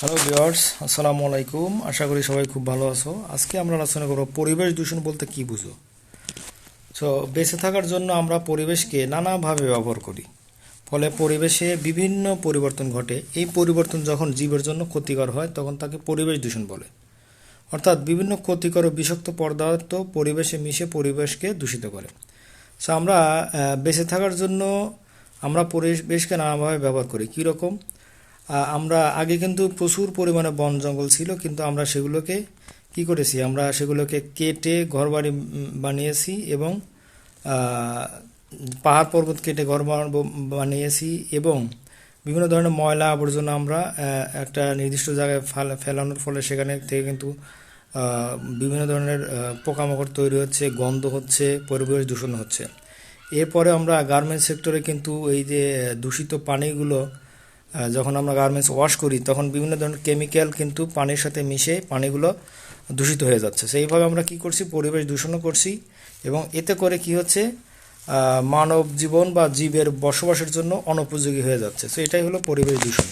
Hello viewers আসসালামু আলাইকুম আশা করি সবাই খুব ভালো আছো। আজকে আমরা আলোচনা করব পরিবেশ দূষণ বলতে কি বুঝো? সো বেঁচে থাকার জন্য আমরা পরিবেশকে নানাভাবে ব্যবহার করি। ফলে পরিবেশে বিভিন্ন পরিবর্তন ঘটে। এই পরিবর্তন যখন জীবের জন্য ক্ষতিকর হয়, তখন তাকে পরিবেশ দূষণ বলে। অর্থাৎ বিভিন্ন ক্ষতিকর ও বিষাক্ত পদার্থ পরিবেশে মিশে পরিবেশকে দূষিত করে। সো আমরা বেঁচে থাকার জন্য আমরা পরিবেশকে নানাভাবে ব্যবহার করি। কীরকম? আমরা আগে কিন্তু প্রচুর পরিমাণে বন জঙ্গল ছিল, কিন্তু আমরা সেগুলোকে কি করেছি? আমরা সেগুলোকে কেটে ঘরবাড়ি বানিয়েছি এবং পাহাড় পর্বত কেটে ঘর বান- বানিয়েছি এবং বিভিন্ন ধরনের ময়লা আবর্জনা আমরা একটা নির্দিষ্ট জায়গায় ফাল- ফেলানোর ফলে সেখানে থেকে কিন্তু বিভিন্ন ধরনের পোকামাকড় তৈরি হচ্ছে, গন্ধ হচ্ছে, পরিবেশ দূষণ হচ্ছে। এরপরে আমরা গার্মেন্টস সেক্টরে কিন্তু এই যে দূষিত পানিগুলো যখন আমরা গার্মেন্টস ওয়াশ করি, তখন বিভিন্ন ধরনের কেমিক্যাল কিন্তু পানির সাথে মিশে পানিগুলো দূষিত হয়ে যাচ্ছে। সেইভাবে আমরা কি করছি? পরিবেশ দূষণও করছি এবং এতে করে কি হচ্ছে? মানব জীবন বা জীবের বসবাসের জন্য অনুপযোগী হয়ে যাচ্ছে। তো এটাই হলো পরিবেশ দূষণ।